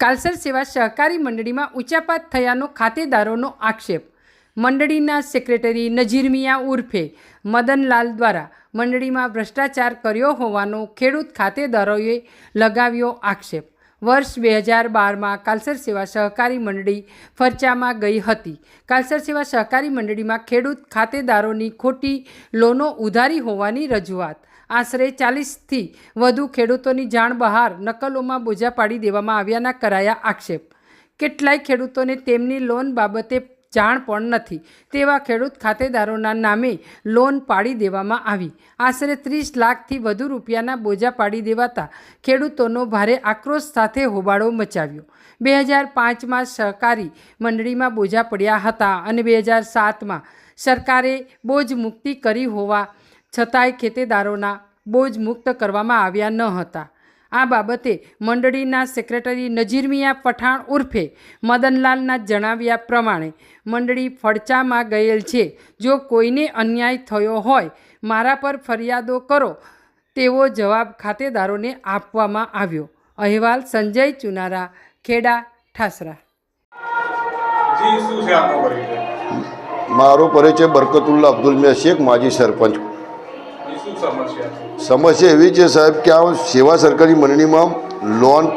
કાલસર સેવા સહકારી મંડળીમાં ઉચાપાત થયાનો ખાતેદારોનો આક્ષેપ. મંડળીના સેક્રેટરી નજીર મિયા ઉર્ફે મદનલાલ દ્વારા મંડળીમાં ભ્રષ્ટાચાર કર્યો હોવાનો ખેડૂત ખાતેદારોએ લગાવ્યો આક્ષેપ. વર્ષ બે હજાર બારમાં કાલસર સેવા સહકારી મંડળી ફરચામાં ગઈ હતી. કાલસર સેવા સહકારી મંડળીમાં ખેડૂત ખાતેદારોની ખોટી લોનો ઉધારી હોવાની રજૂઆત. આશરે ચાલીસથી વધુ ખેડૂતોની જાણ બહાર નકલોમાં બોજા પાડી દેવામાં આવ્યાના કરાયા આક્ષેપ. કેટલાય ખેડૂતોને તેમની લોન બાબતે જાણ પણ નથી. તેવા ખેડૂત ખાતેદારોના નામે લોન પાડી દેવામાં આવી. આશરે ત્રીસ લાખથી વધુ રૂપિયાના બોજા પાડી દેવાતા ખેડૂતોનો ભારે આક્રોશ સાથે હોબાળો મચાવ્યો. બે હજાર પાંચમાં સહકારી મંડળીમાં બોજા પડ્યા હતા અને બે હજાર સાતમાં સરકારે બોજ મુક્તિ કરી હોવા છતાંય ખેતેદારોના બોજ મુક્ત કરવામાં આવ્યા ન હતા. આ બાબતે મંડળીના સેક્રેટરી નજીરમિયા પઠાણ ઉર્ફે મદનલાલના જણાવ્યા પ્રમાણે મંડળી ફડચામાં ગયેલ છે. જો કોઈને અન્યાય થયો હોય મારા પર ફરિયાદો કરો તેવો જવાબ ખાતેદારોને આપવામાં આવ્યો. અહેવાલ સંજય ચુનારા ખેડા ઠાસરા. જી શું છે આપનો પરિચય? મારો પરિચય બરકતુલ્લા અબ્દુલ મિયા શેખ માજી સરપંચ. સમસ્યા એવી છે, સાહેબ, કે આ સેવા સરકારી મંડળીમાં લોન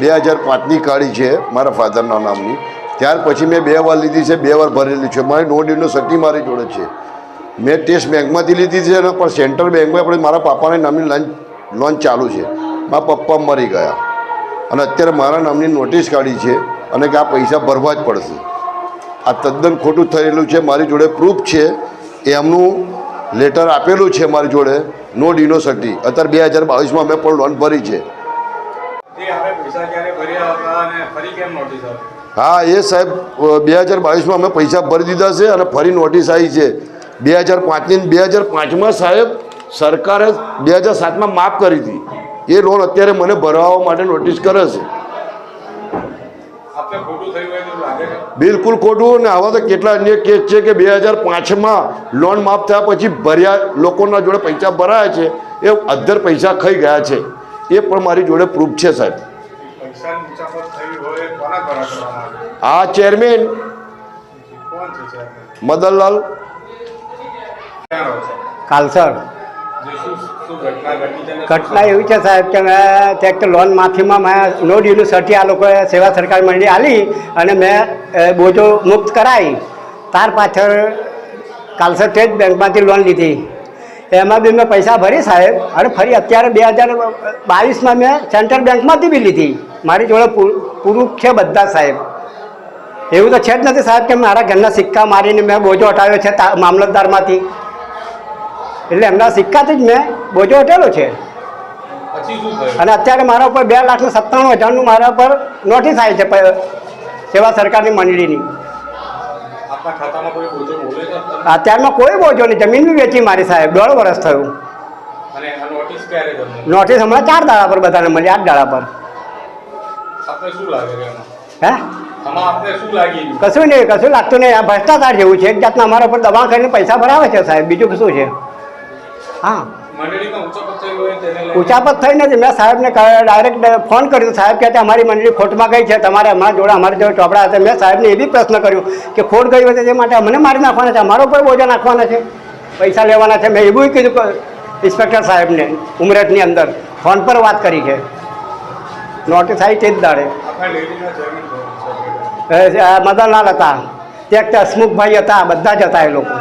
બે હજાર પાંચની કાઢી છે, મારા ફાધરના નામની. ત્યાર પછી મેં બે વાર લીધી છે, બે વાર ભરેલી છે. મારી નો ડીડનો સટી મારી જોડે છે. મેં ટેસ્ટ બેંકમાંથી લીધી છે, અને પણ સેન્ટ્રલ બેંકમાં આપણે મારા પાપાના નામની લોન લોન ચાલુ છે. મારા પપ્પા મરી ગયા. અને અત્યારે મારા નામની નોટિસ કાઢી છે, અને કે આ પૈસા ભરવા જ પડશે. આ તદ્દન ખોટું થયેલું છે, મારી જોડે પ્રૂફ છે. એમનું લેટર આપેલું છે મારી જોડે. નો યુનિવર્સિટી અત્યારે બે હજાર બાવીસમાં મેં પણ લોન ભરી છે. હા એ સાહેબ બે હજાર બાવીસમાં અમે પૈસા ભરી દીધા છે અને ફરી નોટિસ આવી છે. બે હજાર પાંચની બે હજાર પાંચમાં સાહેબ સરકારે બે હજાર સાતમાં માફ કરી હતી. એ લોન અત્યારે મને ભરાવવા માટે નોટિસ કરે છે આપણે ખોટું થયું હોય તેવું લાગે છે બિલકુલ ખોટું ને આવા તો કેટલા અન્ય કેસ છે કે બે હજાર પાંચમાં લોન માફ થયા પછી ભર્યા લોકોના જોડે પૈસા ભરાયા છે એ અધ્ધર પૈસા ખાઈ ગયા છે. એ પણ મારી જોડે પ્રૂફ છે સાહેબ. આ ચેરમેન કોણ છે ચેરમેન મદનલાલ. કાલસર. ઘટના એવી છે સાહેબ કે મેં ત્યાં લોન માફીમાં મેં નો યુનિવર્સિટી આ લોકોએ સેવા સરકાર મંડળી આલી અને મેં બોજો મુક્ત કરાવી તાર પાછળ કાલસર સ્ટેટ બેંકમાંથી લોન લીધી. એમાં બી મેં પૈસા ભરી સાહેબ અને ફરી અત્યારે બે હજાર બાવીસમાં મેં સેન્ટ્રલ બેંકમાંથી બી લીધી. મારી જોડે પૂરું છે બધા સાહેબ. એવું તો છે જ નથી સાહેબ કે મારા ઘરના સિક્કા મારીને મેં બોજો હટાવ્યો છે મામલતદારમાંથી. એટલે એમના સિક્કાથી જ મેં બોજો હટેલો છે. અને અત્યારે મારા ઉપર બે લાખ ને સત્તાણું હજારનું મારા પર નોટિસ આવી છે સેવા સરકારની મંડળીની? અત્યારમાં કોઈ બોજો નહીં. જમીન બી વેચી મારી સાહેબ. દોઢ વર્ષ થયું. નોટિસ હમણાં ચાર દાડા પર બધાને મળી આઠ દાડા પર. હે? કશું નહીં કશું લાગતું નહીં. આ ભ્રષ્ટાચાર જેવું છે. એક જાતના અમારા પર દબાણ કરીને પૈસા ભરાવે છે સાહેબ. બીજું શું છે? હા. ઉચાપત થઈ નથી મેં સાહેબને ડાયરેક્ટ ફોન કર્યો સાહેબ છે અમારી મંડળી ખોટમાં ગઈ છે તમારે અમારા જોડે અમારી જોડે ચોપડા હતા. મેં સાહેબને એ બી પ્રશ્ન કર્યો કે ખોટ ગઈ હોય તે માટે અમને મારી નાખવાના છે અમારો પણ બોજા નાખવાના છે પૈસા લેવાના છે. મેં એવું કીધું ઇન્સ્પેક્ટર સાહેબને ઉમરેઠની અંદર ફોન પર વાત કરી છે. નોટિસ આવી તે જ દાડે મદનલાલ હતા. ત્યાં હસમુખભાઈ હતા બધા જ હતા એ લોકો.